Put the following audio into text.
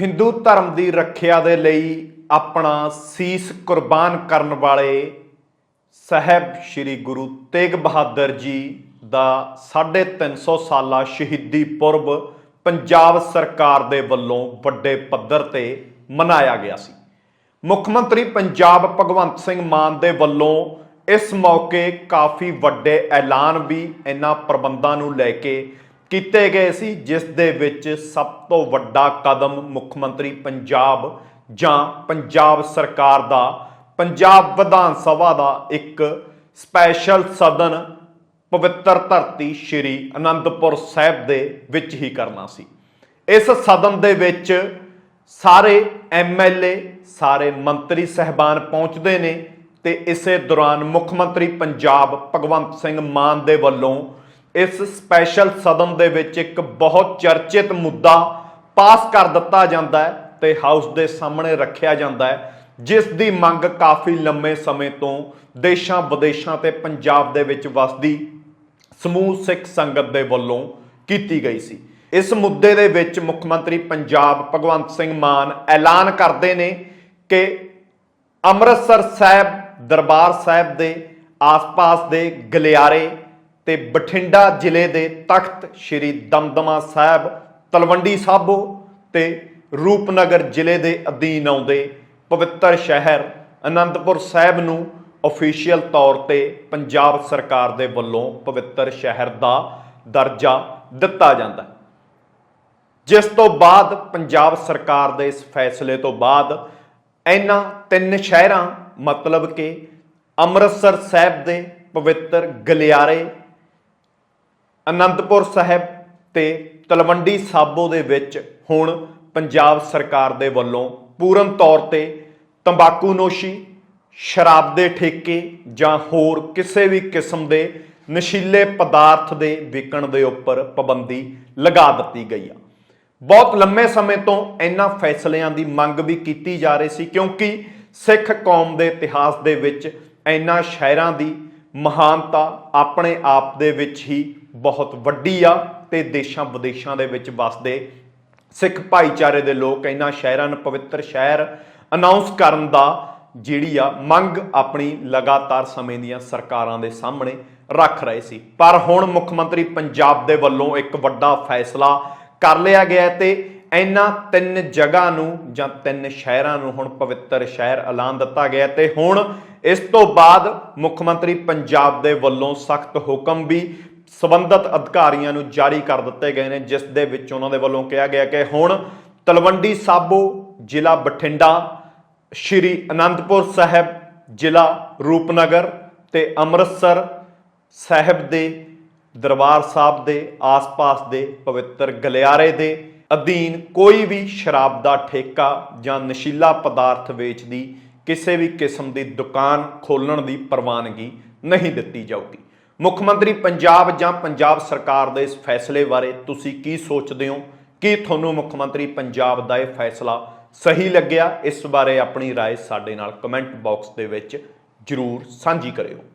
ਹਿੰਦੂ ਧਰਮ ਦੀ ਰੱਖਿਆ ਦੇ ਲਈ ਆਪਣਾ ਸੀਸ ਕੁਰਬਾਨ ਕਰਨ ਵਾਲੇ ਸਾਹਿਬ ਸ੍ਰੀ ਗੁਰੂ ਤੇਗ ਬਹਾਦਰ ਜੀ ਦਾ 350 ਸਾਲਾ ਸ਼ਹੀਦੀ ਪੁਰਬ ਪੰਜਾਬ ਸਰਕਾਰ ਦੇ ਵੱਲੋਂ ਵੱਡੇ ਪੱਧਰ ਤੇ ਮਨਾਇਆ ਗਿਆ ਸੀ। ਮੁੱਖ ਮੰਤਰੀ ਪੰਜਾਬ ਭਗਵੰਤ ਸਿੰਘ ਮਾਨ ਦੇ ਵੱਲੋਂ ਇਸ ਮੌਕੇ ਕਾਫੀ ਵੱਡੇ ਐਲਾਨ ਵੀ ਇਹਨਾਂ ਪ੍ਰਬੰਧਾਂ ਨੂੰ ਲੈ ਕੇ ਕੀਤੇ ਗਏ ਸੀ, ਜਿਸ ਦੇ ਵਿੱਚ ਸਭ ਤੋਂ ਵੱਡਾ ਕਦਮ ਮੁੱਖ ਮੰਤਰੀ ਪੰਜਾਬ ਜਾਂ ਪੰਜਾਬ ਸਰਕਾਰ ਦਾ, ਪੰਜਾਬ ਵਿਧਾਨ ਸਭਾ ਦਾ ਇੱਕ ਸਪੈਸ਼ਲ ਸਦਨ ਪਵਿੱਤਰ ਧਰਤੀ ਸ਼੍ਰੀ ਅਨੰਦਪੁਰ ਸਾਹਿਬ ਦੇ ਵਿੱਚ ਹੀ ਕਰਨਾ ਸੀ। ਇਸ ਸਦਨ ਦੇ ਵਿੱਚ ਸਾਰੇ ਐਮਐਲਏ ਸਾਰੇ ਮੰਤਰੀ ਸਹਿਬਾਨ ਪਹੁੰਚਦੇ ਨੇ ਤੇ ਇਸੇ ਦੌਰਾਨ ਮੁੱਖ ਮੰਤਰੀ ਪੰਜਾਬ ਭਗਵੰਤ ਸਿੰਘ ਮਾਨ ਦੇ ਵੱਲੋਂ ਇਸ ਸਪੈਸ਼ਲ ਸਦਨ ਦੇ ਵਿੱਚ ਇੱਕ ਬਹੁਤ ਚਰਚਿਤ ਮੁੱਦਾ ਪਾਸ ਕਰ ਦਿੱਤਾ ਜਾਂਦਾ ਹੈ ਤੇ ਹਾਊਸ ਦੇ ਸਾਹਮਣੇ ਰੱਖਿਆ ਜਾਂਦਾ ਹੈ, ਜਿਸ ਦੀ ਮੰਗ ਕਾਫੀ ਲੰਮੇ ਸਮੇਂ ਤੋਂ ਦੇਸ਼ਾਂ ਵਿਦੇਸ਼ਾਂ ਤੇ ਪੰਜਾਬ ਦੇ ਵਿੱਚ ਵਸਦੀ ਸਮੂਹ ਸਿੱਖ ਸੰਗਤ ਦੇ ਵੱਲੋਂ ਕੀਤੀ ਗਈ ਸੀ। ਇਸ ਮੁੱਦੇ ਦੇ ਵਿੱਚ ਮੁੱਖ ਮੰਤਰੀ ਪੰਜਾਬ ਭਗਵੰਤ ਸਿੰਘ ਮਾਨ ਐਲਾਨ ਕਰਦੇ ਨੇ ਕਿ ਅੰਮ੍ਰਿਤਸਰ ਸਾਹਿਬ, ਦਰਬਾਰ ਸਾਹਿਬ ਦੇ ਆਸ-ਪਾਸ ਦੇ ਗਲਿਆਰੇ ਤੇ ਬਠਿੰਡਾ ਜ਼ਿਲ੍ਹੇ ਦੇ ਤਖਤ ਸ੍ਰੀ ਦਮਦਮਾ ਸਾਹਿਬ, ਤਲਵੰਡੀ ਸਾਬੋ ਤੇ ਰੂਪਨਗਰ ਜ਼ਿਲ੍ਹੇ ਦੇ ਅਧੀਨ ਆਉਂਦੇ ਪਵਿੱਤਰ ਸ਼ਹਿਰ ਅਨੰਦਪੁਰ ਸਾਹਿਬ ਨੂੰ ਅਫੀਸ਼ੀਅਲ ਤੌਰ ਤੇ ਪੰਜਾਬ ਸਰਕਾਰ ਦੇ ਵੱਲੋਂ ਪਵਿੱਤਰ ਸ਼ਹਿਰ ਦਾ ਦਰਜਾ ਦਿੱਤਾ ਜਾਂਦਾ ਹੈ। ਜਿਸ ਤੋਂ ਬਾਅਦ ਪੰਜਾਬ ਸਰਕਾਰ ਦੇ ਇਸ ਫੈਸਲੇ ਤੋਂ ਬਾਅਦ ਇਹਨਾਂ ਤਿੰਨ ਸ਼ਹਿਰਾਂ, ਮਤਲਬ ਕਿ ਅੰਮ੍ਰਿਤਸਰ ਸਾਹਿਬ ਦੇ ਪਵਿੱਤਰ ਗਲਿਆਰੇ ਅਨੰਦਪੁਰ ਸਾਹਿਬ ਤੇ ਤਲਵੰਡੀ ਸਾਬੋ ਦੇ ਵਿੱਚ ਹੁਣ ਪੰਜਾਬ ਸਰਕਾਰ ਦੇ ਵੱਲੋਂ ਪੂਰਨ ਤੌਰ ਤੇ ਤੰਬਾਕੂਨੋਸ਼ੀ ਸ਼ਰਾਬ ਦੇ ਠੇਕੇ ਜਾਂ ਹੋਰ ਕਿਸੇ ਵੀ ਕਿਸਮ ਦੇ ਨਸ਼ੀਲੇ ਪਦਾਰਥ ਦੇ ਵਿਕਣ ਦੇ ਉੱਪਰ ਪਾਬੰਦੀ ਲਗਾ ਦਿੱਤੀ ਗਈ ਆ। ਬਹੁਤ ਲੰਮੇ ਸਮੇਂ ਤੋਂ ਇਹਨਾਂ ਫੈਸਲਿਆਂ ਦੀ ਮੰਗ ਵੀ ਕੀਤੀ ਜਾ ਰਹੀ ਸੀ ਕਿਉਂਕਿ ਸਿੱਖ ਕੌਮ ਦੇ ਇਤਿਹਾਸ ਦੇ ਵਿੱਚ ਇਹਨਾਂ ਸ਼ਹਿਰਾਂ ਦੀ ਮਹਾਨਤਾ ਆਪਣੇ ਆਪ ਦੇ ਵਿੱਚ ਹੀ ਬਹੁਤ ਵੱਡੀ ਆ ਤੇ ਦੇਸ਼ਾਂ ਵਿਦੇਸ਼ਾਂ ਦੇ ਵਿੱਚ ਵਸਦੇ ਸਿੱਖ ਭਾਈਚਾਰੇ ਦੇ ਲੋਕ ਇਹਨਾਂ ਸ਼ਹਿਰਾਂ ਨੂੰ ਪਵਿੱਤਰ ਸ਼ਹਿਰ ਅਨਾਉਂਸ ਕਰਨ ਦਾ ਜਿਹੜੀ ਆ ਮੰਗ ਆਪਣੀ ਲਗਾਤਾਰ ਸਮੇਂ ਦੀਆਂ ਸਰਕਾਰਾਂ ਦੇ ਸਾਹਮਣੇ ਰੱਖ ਰਹੇ ਸੀ। ਪਰ ਹੁਣ ਮੁੱਖ ਮੰਤਰੀ ਪੰਜਾਬ ਦੇ ਵੱਲੋਂ ਇੱਕ ਵੱਡਾ ਫੈਸਲਾ ਕਰ ਲਿਆ ਗਿਆ ਹੈ ਤੇ ਇਹਨਾਂ ਤਿੰਨ ਜਗ੍ਹਾ ਨੂੰ ਜਾਂ ਤਿੰਨ ਸ਼ਹਿਰਾਂ ਨੂੰ ਹੁਣ ਪਵਿੱਤਰ ਸ਼ਹਿਰ ਐਲਾਨ ਦਿੱਤਾ ਗਿਆ ਹੈ ਤੇ ਹੁਣ ਇਸ ਤੋਂ ਬਾਅਦ ਮੁੱਖ ਮੰਤਰੀ ਪੰਜਾਬ ਦੇ ਵੱਲੋਂ ਸਖਤ ਹੁਕਮ ਵੀ ਸਬੰਧਤ ਅਧਿਕਾਰੀਆਂ ਨੂੰ ਜਾਰੀ ਕਰ ਦਿੱਤੇ ਗਏ ਨੇ, ਜਿਸ ਦੇ ਵਿੱਚ ਉਹਨਾਂ ਦੇ ਵੱਲੋਂ ਕਿਹਾ ਗਿਆ ਕਿ ਹੁਣ ਤਲਵੰਡੀ ਸਾਬੋ, ਜ਼ਿਲ੍ਹਾ ਬਠਿੰਡਾ, ਸ਼੍ਰੀ ਅਨੰਦਪੁਰ ਸਾਹਿਬ, ਜ਼ਿਲ੍ਹਾ ਰੂਪਨਗਰ ਤੇ ਅੰਮ੍ਰਿਤਸਰ ਸਾਹਿਬ ਦੇ, ਦਰਬਾਰ ਸਾਹਿਬ ਦੇ, ਆਸ-ਪਾਸ ਦੇ ਪਵਿੱਤਰ ਗਲਿਆਰੇ ਦੇ ਅਧੀਨ ਕੋਈ ਵੀ ਸ਼ਰਾਬ ਦਾ ਠੇਕਾ ਜਾਂ ਨਸ਼ੀਲਾ ਪਦਾਰਥ ਵੇਚਦੀ ਕਿਸੇ ਵੀ ਕਿਸਮ ਦੀ ਦੁਕਾਨ ਖੋਲਣ ਦੀ ਪ੍ਰਵਾਨਗੀ ਨਹੀਂ ਦਿੱਤੀ ਜਾਊਗੀ ਮੁੱਖ ਮੰਤਰੀ ਪੰਜਾਬ ਜਾਂ ਪੰਜਾਬ ਸਰਕਾਰ ਦੇ ਇਸ ਫੈਸਲੇ ਬਾਰੇ ਤੁਸੀਂ ਕੀ ਸੋਚਦੇ ਹੋ ਕੀ ਤੁਹਾਨੂੰ ਮੁੱਖ ਮੰਤਰੀ ਪੰਜਾਬ ਦਾ ਇਹ ਫੈਸਲਾ ਸਹੀ ਲੱਗਿਆ ਇਸ ਬਾਰੇ ਆਪਣੀ رائے ਸਾਡੇ ਨਾਲ ਕਮੈਂਟ ਬਾਕਸ ਦੇ ਵਿੱਚ ਜਰੂਰ ਸਾਂਝੀ ਕਰਿਓ